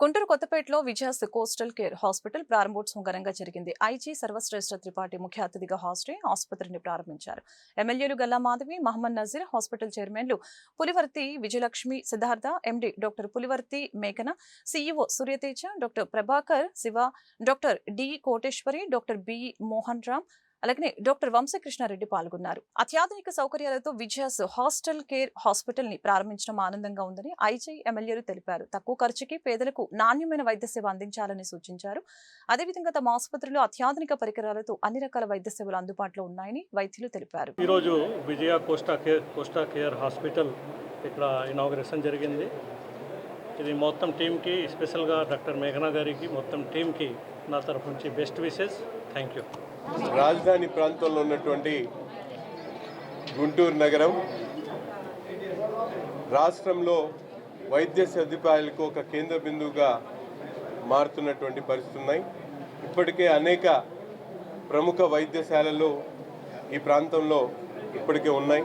గుంటూరు కొత్తపేటలో Vijaya's coastal care hospital ప్రారంభోత్సవం ఘనంగా జరిగింది. ఐజీ సర్వశ్రేష్ఠ త్రిపాఠి ముఖ్య అతిథిగా హాస్టల్ ఆసుపత్రిని ప్రారంభించారు. ఎమ్మెల్యేలు గల్లా మాధవి మహమ్మద్ నజీర్ హాస్పిటల్ చైర్మన్లు పులివర్తి విజయలక్ష్మి సిద్ధార్థ ఎండి డాక్టర్ పులివర్తి మేఘన CEO Suryateja doctor Prabhakar Siva doctor D Koteswari doctor B Mohan Ram అలాగే డాక్టర్ వంశకృష్ణారెడ్డి పాల్గొన్నారు. అత్యాధునిక సౌకర్యాలతో విజయాస్ హాస్టల్ కేర్ హాస్పిటల్ని ప్రారంభించడం ఆనందంగా ఉందని ఐజీ ఎమ్మెల్యేలు తెలిపారు. తక్కువ ఖర్చుకి పేదలకు నాణ్యమైన వైద్య సేవ అందించాలని సూచించారు. అదేవిధంగా తమ ఆసుపత్రిలో అత్యాధునిక పరికరాలతో అన్ని రకాల వైద్య సేవలు అందుబాటులో ఉన్నాయని వైద్యులు తెలిపారు. ఈరోజు Vijaya coastal care coastal care hospital ఇక్కడ ఇనాగ్రేషన్ జరిగింది. ఇది మొత్తం టీంకి స్పెషల్గా డాక్టర్ మేఘనా గారికి మొత్తం టీంకి నా తరఫు నుంచి బెస్ట్ విషెస్. థ్యాంక్ యూ రాజధాని ప్రాంతంలో ఉన్నటువంటి గుంటూరు నగరం రాష్ట్రంలో వైద్య సదుపాయాలకు ఒక కేంద్ర బిందువుగా మారుతున్నటువంటి పరిస్థితులు ఉన్నాయి. ఇప్పటికే అనేక ప్రముఖ వైద్యశాలలు ఈ ప్రాంతంలో ఇప్పటికే ఉన్నాయి.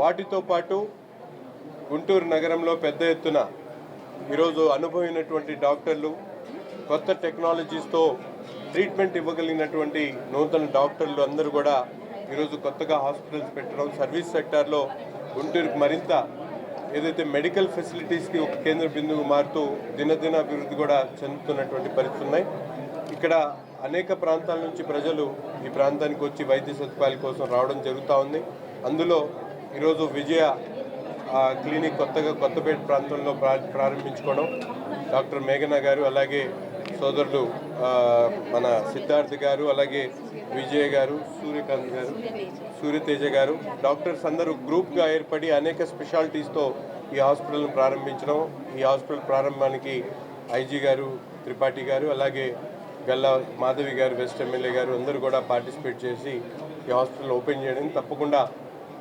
వాటితో పాటు గుంటూరు నగరంలో పెద్ద ఎత్తున ఈరోజు అనుభవమైనటువంటి డాక్టర్లు కొత్త టెక్నాలజీస్తో ట్రీట్మెంట్ ఇవ్వగలిగినటువంటి నూతన డాక్టర్లు అందరూ కూడా ఈరోజు కొత్తగా హాస్పిటల్స్ పెట్టడం సర్వీస్ సెక్టార్లో గుంటూరుకు మరింత ఏదైతే మెడికల్ ఫెసిలిటీస్కి ఒక కేంద్ర బిందువు మారుతూ దినదిన అభివృద్ధి కూడా చెందుతున్నటువంటి పరిస్థితులు ఉన్నాయి. ఇక్కడ అనేక ప్రాంతాల నుంచి ప్రజలు ఈ ప్రాంతానికి వచ్చి వైద్య సదుపాయాల కోసం రావడం జరుగుతూ ఉంది. అందులో ఈరోజు విజయ ఆ, క్లినిక్ కొత్తగా కొత్తపేట ప్రాంతంలో ప్రా- ప్రారంభించుకోవడం డాక్టర్ మేఘన గారు అలాగే సోదరులు మన సిద్ధార్థ్ గారు అలాగే విజయ్ గారు సూర్యకాంత్ గారు సూర్యతేజ గారు డాక్టర్స్ అందరూ గ్రూప్గా ఏర్పడి అనేక స్పెషాలిటీస్తో ఈ హాస్పిటల్ను ప్రారంభించడం. ఈ హాస్పిటల్ ప్రారంభానికి ఐజీ గారు త్రిపాఠి గారు అలాగే గల్లా మాధవి గారు వెస్ట్ ఎమ్మెల్యే గారు అందరూ కూడా పార్టిసిపేట్ చేసి ఈ హాస్పిటల్ ఓపెన్ చేయడం తప్పకుండా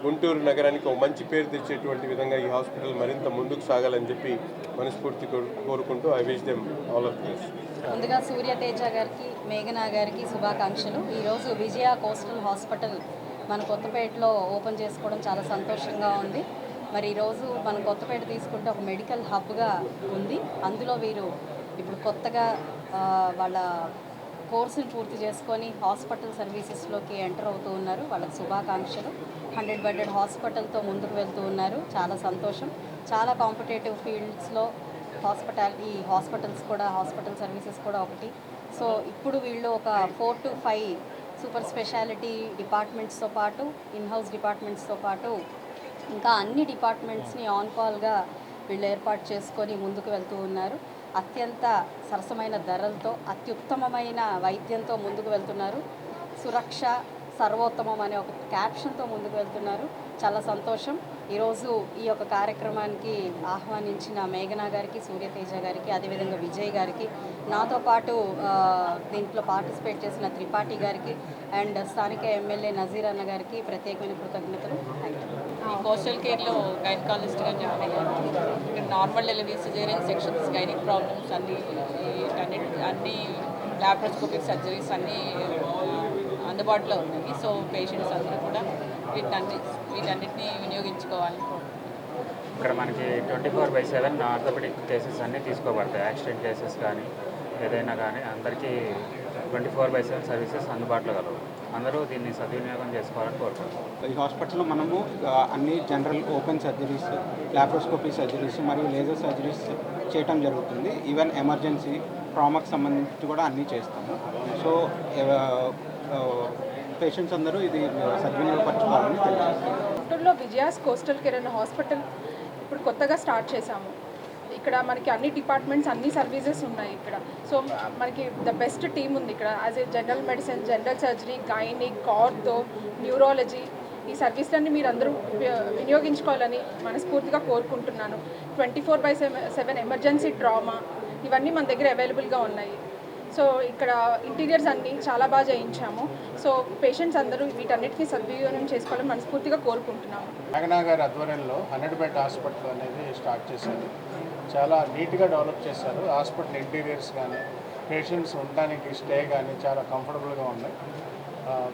గుంటూరు నగరానికి ఒక మంచి పేరు తెచ్చేటువంటి విధంగా ఈ హాస్పిటల్ మరింత ముందుకు సాగాలని చెప్పి మనస్ఫూర్తి కోరుకుంటూ I wish them all of this. ముందుగా సూర్యతేజ గారికి మేఘనా గారికి శుభాకాంక్షలు. ఈరోజు విజయ కోస్టల్ హాస్పిటల్ మన కొత్తపేటలో ఓపెన్ చేసుకోవడం చాలా సంతోషంగా ఉంది. మరి ఈరోజు మన కొత్తపేట తీసుకుంటే ఒక మెడికల్ హబ్గా ఉంది. అందులో వీరు ఇప్పుడు కొత్తగా వాళ్ళ కోర్సులు పూర్తి చేసుకొని హాస్పిటల్ సర్వీసెస్లోకి ఎంటర్ అవుతూ ఉన్నారు. వాళ్ళకి శుభాకాంక్షలు. హండ్రెడ్ బెడెడ్ హాస్పిటల్తో ముందుకు వెళ్తూ ఉన్నారు. చాలా సంతోషం. చాలా కాంపిటేటివ్ ఫీల్డ్స్లో హాస్పిటాలిటీ హాస్పిటల్స్ కూడా హాస్పిటల్ సర్వీసెస్ కూడా ఒకటి. సో ఇప్పుడు వీళ్ళు ఒక four to five super speciality డిపార్ట్మెంట్స్తో పాటు ఇన్ హౌస్ డిపార్ట్మెంట్స్తో పాటు ఇంకా అన్ని డిపార్ట్మెంట్స్ని ఆన్ కాల్గా వీళ్ళు ఏర్పాటు చేసుకొని ముందుకు వెళ్తూ ఉన్నారు. అత్యంత సరసమైన ధరలతో అత్యుత్తమమైన వైద్యంతో ముందుకు వెళ్తున్నారు. సురక్ష సర్వోత్తమం అనే ఒక క్యాప్షన్తో ముందుకు వెళ్తున్నారు. చాలా సంతోషం. ఈరోజు ఈ యొక్క కార్యక్రమానికి ఆహ్వానించిన మేఘనా గారికి సూర్యతేజ గారికి అదేవిధంగా విజయ్ గారికి నాతో పాటు దీంట్లో పార్టిసిపేట్ చేసిన త్రిపాఠి గారికి అండ్ స్థానిక ఎమ్మెల్యే నజీర్ అన్న గారికి ప్రత్యేకమైన కృతజ్ఞతలు. థ్యాంక్ కోస్టల్ కేర్లో గైనకాలజిస్ట్గా జాయిన్ అయ్యాను ఇక్కడ normal deliveries caesarean sections gynaec problems అన్ని అన్ని అన్ని లాప్రోస్కోపిక్ సర్జరీస్ అన్నీ అందుబాటులో ఉన్నాయి సో పేషెంట్స్ అందరూ కూడా వీటన్ని వీటన్నిటిని వినియోగించుకోవాలి. ఇక్కడ మనకి twenty four by seven orthopaedic cases అన్నీ తీసుకోబడతాయి. యాక్సిడెంట్ కేసెస్ కానీ ఏదైనా కానీ అందరికీ twenty four by seven services అందుబాటులో కలవు. అందరూ దీన్ని సద్వినియోగం చేసుకోవాలని కోరుకుంటున్నాం. ఈ హాస్పిటల్లో మనము అన్ని general open surgeries laparoscopy surgeries మరియు లేజర్ సర్జరీస్ చేయటం జరుగుతుంది. ఈవెన్ ఎమర్జెన్సీ ట్రామాకి సంబంధించి కూడా అన్నీ చేస్తాము. సో పేషెంట్స్ అందరూ ఇది సద్వినియోగపరచుకోవాలని గుంటూరులో విజయాస్ కోస్టల్ కేర్ అనే హాస్పిటల్ ఇప్పుడు కొత్తగా స్టార్ట్ చేశాము. ఇక్కడ మనకి అన్ని డిపార్ట్మెంట్స్ అన్ని సర్వీసెస్ ఉన్నాయి ఇక్కడ. సో మనకి ద బెస్ట్ టీమ్ ఉంది ఇక్కడ. As a general medicine general surgery gynaec కార్తో neurology ఈ సర్వీస్లన్నీ మీరు అందరూ వినియోగించుకోవాలని మనస్ఫూర్తిగా కోరుకుంటున్నాను. Twenty four by seven emergency trauma ఇవన్నీ మన దగ్గర అవైలబుల్గా ఉన్నాయి. సో ఇక్కడ ఇంటీరియర్స్ అన్నీ చాలా బాగా చేయించాము. సో పేషెంట్స్ అందరూ వీటన్నిటిని సద్వినియోగం చేసుకోవాలని మనస్ఫూర్తిగా కోరుకుంటున్నాము. మేఘనా గారి ఆధ్వర్యంలో హండ్రెడ్ బెడ్ హాస్పిటల్ అనేది స్టార్ట్ చేశారు. చాలా నీట్గా డెవలప్ చేశారు. హాస్పిటల్ ఇంటీరియర్స్ కానీ పేషెంట్స్ ఉండడానికి స్టే కానీ చాలా కంఫర్టబుల్గా ఉన్నాయి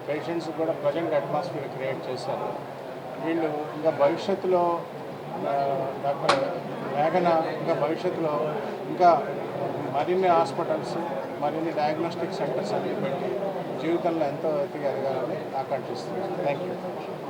పేషెంట్స్ కూడా ప్రజెంట్ అట్మాస్ఫియర్ క్రియేట్ చేశారు. వీళ్ళు ఇంకా భవిష్యత్తులో డాక్టర్ మేఘన ఇంకా భవిష్యత్తులో ఇంకా మరిన్ని హాస్పిటల్స్ మరిన్ని డయాగ్నోస్టిక్ సెంటర్స్ అన్ని పెట్టి జీవితంలో ఎంతో ఎత్తుగా ఎదగాలని ఆకాంక్షిస్తున్నాను. Thank you